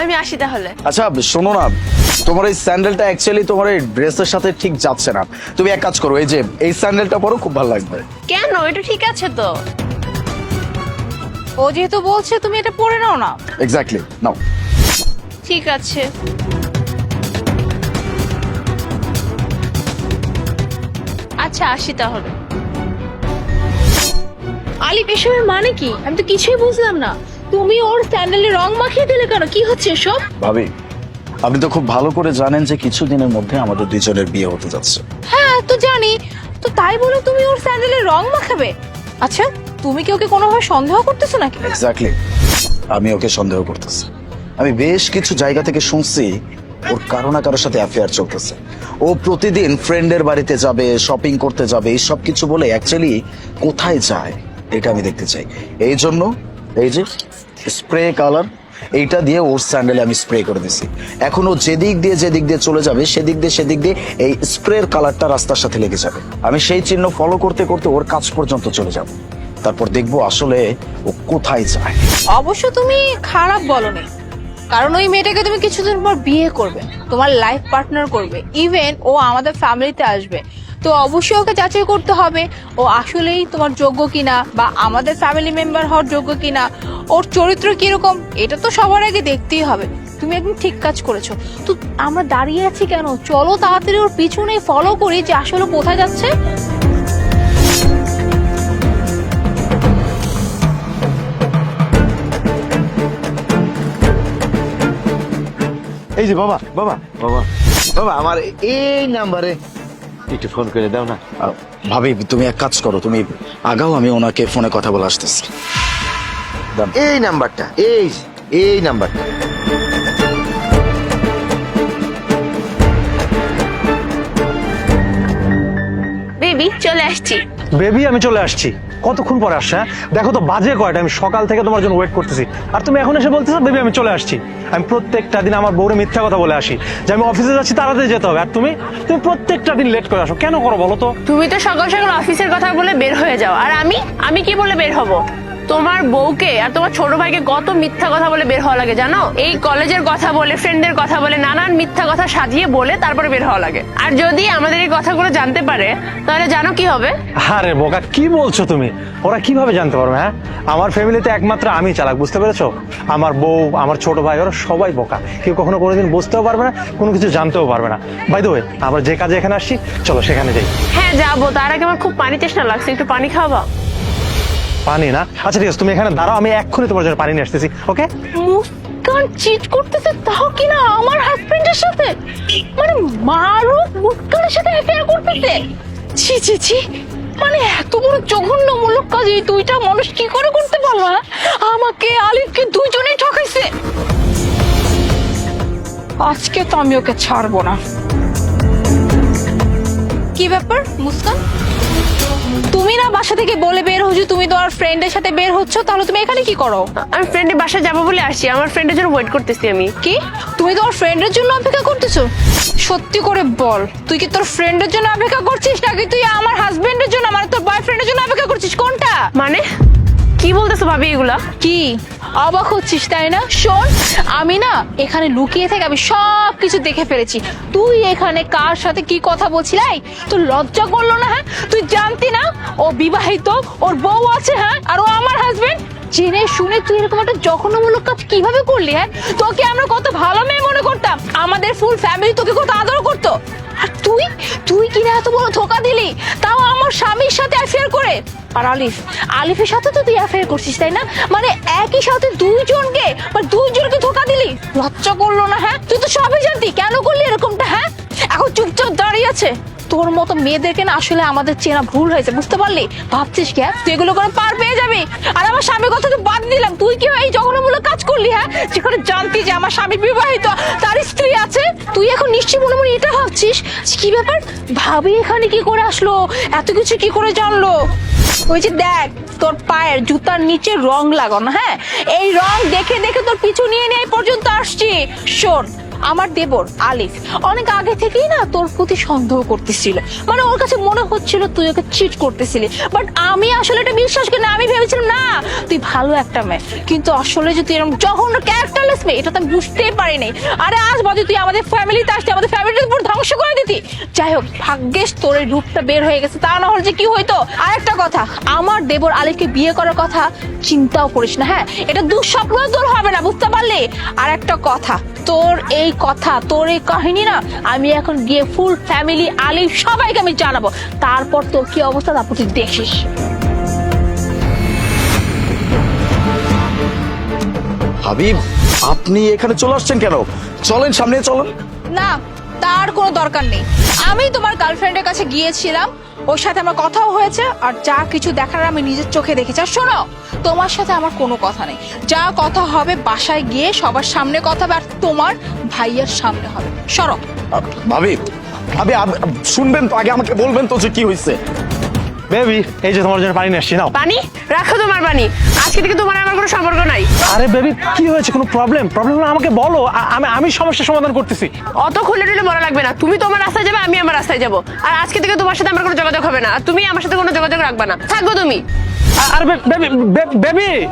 আমি আসি তাহলে। আচ্ছা শোনো না তোমার এই স্যান্ডেলটা অ্যাকচুয়ালি তোমার এই ড্রেসের সাথে ঠিক যাচ্ছে না। তুমি এক কাজ করো এই যে এই স্যান্ডেলটা পরো খুব ভালো লাগবে। কেন? এটা ঠিক আছে তো। ও যেহেতু বলছে তুমি এটা পরে নাও না। এক্স্যাক্টলি নাও। ঠিক আছে। আচ্ছা আসি তাহলে। আলিফ এসবের মানে কি? আমি তো কিছুই বুঝলাম না। তুমি ওর স্যান্ডেলে রং মাখিয়ে দিলে কেন? কি হচ্ছে এসব? ভাবি আপনি তো খুব ভালো করে জানেন যে কিছুদিনের মধ্যে আমাদের দুইজনের বিয়ে হতে যাচ্ছে। হ্যাঁ তো জানি। তো তাই বলে তুমি ওর স্যান্ডেলে রং মাখাবে? আচ্ছা তুমি কি ওকে কোনোভাবে সন্দেহ করতেছো নাকি? এক্স্যাক্টলি আমি ওকে সন্দেহ করতেছি। আমি বেশ কিছু জায়গা থেকে শুনছি ওর কারও না কারোর সাথে অ্যাফেয়ার চলতেছে। ও প্রতিদিন ফ্রেন্ডের বাড়িতে যাবে শপিং করতে যাবে এই সব কিছু বলে অ্যাকচুয়ালি কোথায় যায় এটা আমি দেখতে চাই। এই জন্য এই যে স্প্রে কালার, এইটা দিয়ে ওর স্যান্ডেলে আমি স্প্রে করে দিছি। এখন ও যেদিক দিয়ে যেদিক দিয়ে চলে যাবে, সেদিক দিয়ে সেদিক দিয়ে এই স্প্রের কালারটা রাস্তার সাথে লেগে যাবে। আমি সেই চিহ্ন ফলো করতে করতে ওর কাজ পর্যন্ত চলে যাব। তারপর দেখব আসলে ও কোথায় যায়। অবশ্য তুমি খারাপ বলো বলনি, কারণ ওই মেয়েটাকে তুমি কিছুদিন পর বিয়ে করবে, তোমার লাইফ পার্টনার করবে। ইভেন ও আমাদের ফ্যামিলিতে আসবে। তো অবশ্যই ওকে যাচাই করতে হবে। ও আসলেই তোমার যোগ্য কিনা বা আমাদের ফ্যামিলি মেম্বার হওয়ার যোগ্য কিনা, ওর চরিত্র কীরকম, এটা তো সবার আগে দেখতেই হবে। তুমি একদম ঠিক কাজ করেছ। তো আমরা দাঁড়িয়ে আছি কেন? চলো তাড়াতাড়ি ওর পিছনে ফলো করি যে আসলে কোথায় যাচ্ছে। এই যে বাবা বাবা বাবা বাবা, আমার এই নাম্বারে একটু ফোন করে দাও না। ভাবি তুমি এক কাজ করো তুমি আগাও আমি ওনাকে ফোনে কথা বলে আসতেছি। এই নাম্বারটা এই এই নাম্বারটা। বেবি চলে আসছি। বেবি আমি চলে আসছি। কতক্ষণ পরে আসছে হ্যাঁ? দেখো তো, বাজে কয়টা, আমি সকাল থেকে তোমার জন্য ওয়েট করতেছি। আর তুমি এখন এসে বলতেছো বেবি আমি চলে আসছি। আমি প্রত্যেকটা দিন আমার বউরে মিথ্যা কথা বলে আসি। যে আমি অফিসে যাচ্ছি, তাড়াতাড়ি যেতে হবে। আর তুমি? তুমি প্রত্যেকটা দিন লেট করে আসো। কেন করো বলো তো? তুমি তো সকাল সকাল অফিসের কথা বলে বের হয়ে যাও। আর আমি? আমি কি বলে বের হব? তোমার বউকে আর তোমার ছোট ভাইকে কত মিথ্যা কথা বলে বের হওয়া লাগে জানো? এই কলেজের কথা বলে ফ্রেন্ডের কথা বলে নানান মিথ্যা কথা সাজিয়ে বলে তারপরে বের হওয়া লাগে। আর যদি আমাদের এই কথাগুলো জানতে পারে তাহলে জানো কি হবে? আরে বোকা কি বলছো তুমি? ওরা কীভাবে জানতে পারবে হ্যাঁ? আমার ফ্যামিলিতে একমাত্র আমি চালাক বুঝতে পেরেছ? আমার বউ আমার ছোট ভাই ওরা সবাই বোকা। কেউ কখনো কোনোদিন বুঝতেও পারবে না কোনো কিছু জানতেও পারবে না। বাই দ্য ওয়ে আমরা যে কাজে এখানে আসছি চলো সেখানে যাই। হ্যাঁ যাব। তার আগে আমার খুব পানি তেষ্টা লাগছে একটু পানি খাওয়াবা? পানি না? আচ্ছা ঠিক আছে, তুমি এখানে দাঁড়াও, আমি এক্ষুনি তোমার জন্য পানি নিয়ে আসতেছি, ওকে? মুস্কান চিট করতেছে তাও কিনা আমার হাজবেন্ডের সাথে? মানে মারুফ মুস্কানের সাথে অ্যাফেয়ার করতেছে? ছি ছি ছি। মানে এত বড় জঘন্যমূলক কাজ, এই দুইটা মানুষ কি করে করতে পারল হ্যাঁ? আমাকে, আলিফকে দুইজনেই ঠকাইছে। আজকে তো আমি ওকে ছাড়বো না। কি ব্যাপার, মুস্কান? তুমি না বাসা থেকে বলে বের হচ্ছ তুমি তোমার ফ্রেন্ডের সাথে বের হচ্ছ তাহলে তুমি এখানে কি করো? আমি ফ্রেন্ডের বাসায় যাব বলে আসছি আমার ফ্রেন্ডের জন্য ওয়েট করতেছি আমি। কি? তুমি তোমার ফ্রেন্ডের জন্য অপেক্ষা করতেছো? সত্যি করে বল তুই কি তোর ফ্রেন্ডের জন্য অপেক্ষা করছিস নাকি তুই আমার হাজবেন্ডের জন্য মানে তোর বয়ফ্রেন্ডের জন্য অপেক্ষা করছিস? কোনটা? মানে? কি বলতেছো ভাবি এগুলা? কি? অবাক হচ্ছিস তাই না? শোন আমি না এখানে লুকিয়ে থেকে আমি সব কিছু দেখে ফেলেছি। তুই এখানে কার সাথে কি কথা বলছিলাই? তোর লজ্জা করল না হ্যাঁ? তুই ও বিবাহিত, ওর বউ আছে হ্যাঁ? আর ও আমার হাজবেন্ড জেনে শুনে তুই এরকম একটা জঘন্যমূলক কাজ কীভাবে করলি হ্যাঁ? তোকে আমরা কত ভালো মেয়ে মনে করতাম। আমাদের ফুল ফ্যামিলি তোকে কত আদর করতো। আর তুই? তুই কিনা এত বড় ধোকা দিলি? তাও আমার স্বামীর সাথে অ্যাফেয়ার করে। আর আলিফ, আলিফের সাথে তো তুই অ্যাফেয়ার করছিস, তাই না? মানে একই সাথে দুইজনকে মানে দুইজনকে ধোকা দিলি? লজ্জা করল না হ্যাঁ? তুই তো সবই জানতি কেন করলি এরকমটা হ্যাঁ? এখন চুপচাপ দাঁড়িয়ে আছে। তোর মতো মেয়েদেরকে না আসলে আমাদের চেনা ভুল হয়েছে, বুঝতে পারলি? ভাবছিস কি হ্যাঁ? তুই এগুলো করে পার পেয়ে যাবি? আর আমার স্বামীর কথা তো বাদ দিলাম। তুই কি এই জঘন্যমূলক কাজ করলি হ্যাঁ? যেখানে জানতি যে আমার স্বামী বিবাহিত, তার স্ত্রী আছে। তুই এখন নিশ্চয়ই মনে মনে এটা ভাবছিস? কি ব্যাপার? ভাবি এখানে কি করে আসলো? এত কিছু কি করে জানলো? ওই যে দেখ, তোর পায়ের জুতার নিচে রং লাগানো হ্যাঁ? এই রং দেখে দেখে তোর পিছু নিয়ে নিয়ে পর্যন্ত আসছি। শোন আমার দেবর, আলিফ, অনেক আগে থেকেই না তোর প্রতি সন্দেহ করতেছিল। মানে ওর কাছে মনে হচ্ছিল তুই ওকে চিট করতেছিলি। বাট আমি আসলে এটা বিশ্বাস করি না, আমি ভেবেছিলাম, না, তুই ভালো একটা মেয়ে। কিন্তু আসলে যে তুই এরকম জঘন্য ক্যারেক্টারলেস মেয়ে, এটা তো আমি বুঝতেই পারিনি। আরে আজ বাদে তুই আমাদের ফ্যামিলিতে আসতে আমাদের ফ্যামিলির উপর ধ্বংস করে দিতি। যাই হোক ভাগ্যেস তোর এই রূপটা বের হয়ে গেছে, তা না হলে যে কি হইতো? আর একটা কথা, আমার দেবর আলিফকে বিয়ে করার কথা চিন্তাও করিস না হ্যাঁ? এটা দুঃস্বপ্ন তোর হবে না, বুঝতে পারলি? আর একটা কথা, তোর এই কথা তোর এই কাহিনী না আমি এখন গিয়ে ফুল ফ্যামিলি আলিফ সবাইকে আমি জানাব। তারপর তোর কি অবস্থা তারপর তুই দেখিস। হাবিব আপনি এখানে চলে আসছেন কেন? চলেন সামনে চলেন। না তার কোনো দরকার নেই। আমি তোমার গার্লফ্রেন্ডের কাছে গিয়েছিলাম ওর সাথে আমার কথাও হয়েছে, আর যা কিছু দেখার আমি নিজের চোখে দেখেছি। আর শোনো, তোমার সাথে আমার কোনো কথা নেই। যা কথা হবে বাসায় গিয়ে সবার সামনে কথা হবে, আর তোমার ভাইয়ের সামনে হবে। সরো। ভাবি ভাবি শুনবেন তো, আগে আমাকে বলবেন তো যে কি হয়েছে বেবি এই যে তোমার জন্য পানি নিয়ে আসছি নাও। পানি? রাখো তোমার পানি। আজকে থেকে তোমার আমার কোনো সম্পর্ক নাই। আরে বেবি কি হয়েছে? কোনো প্রবলেম প্রবলেম হলে আমাকে বলো। আ- আমি আমি সমস্যার সমাধান করতেছি। অত খুলে টুলে মরা লাগবে না। তুমি তোমার রাস্তায় যাবে আমি আমার রাস্তায় যাব। আর আজকে থেকে তোমার সাথে আমার কোনো যোগাযোগ হবে না। আর তুমি আমার সাথে কোনো যোগাযোগ রাখবে না। থাকব তুমি। আ- আরে বেবি বেবি